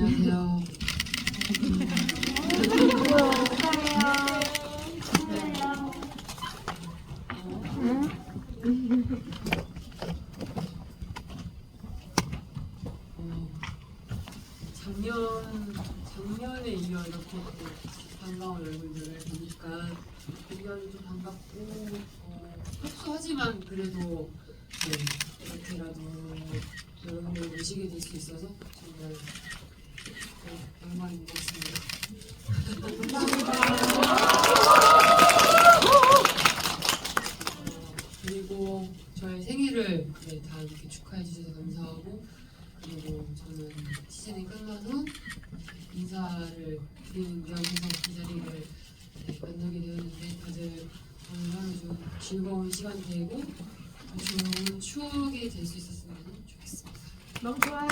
안녕하세요. 어, 작년 작년에 이어 이렇게 반가운 얼굴들을 보니까 굉장히 좀 반갑고 어, 협소하지만 그래도 네, 이렇게라도 여러분들 모시게 될 수 있어서 정말 그리고 저의 생일을 네, 다 이렇게 축하해 주셔서 감사하고 그리고 저는 시즌이 끝나서 인사를 드리는 겸 해서 이 자리를 네, 만나게 되었는데 다들 오늘 하루 좀 즐거운 시간 되고 좋은 추억이 될 수 있었으면 좋겠습니다. 너무 좋아요.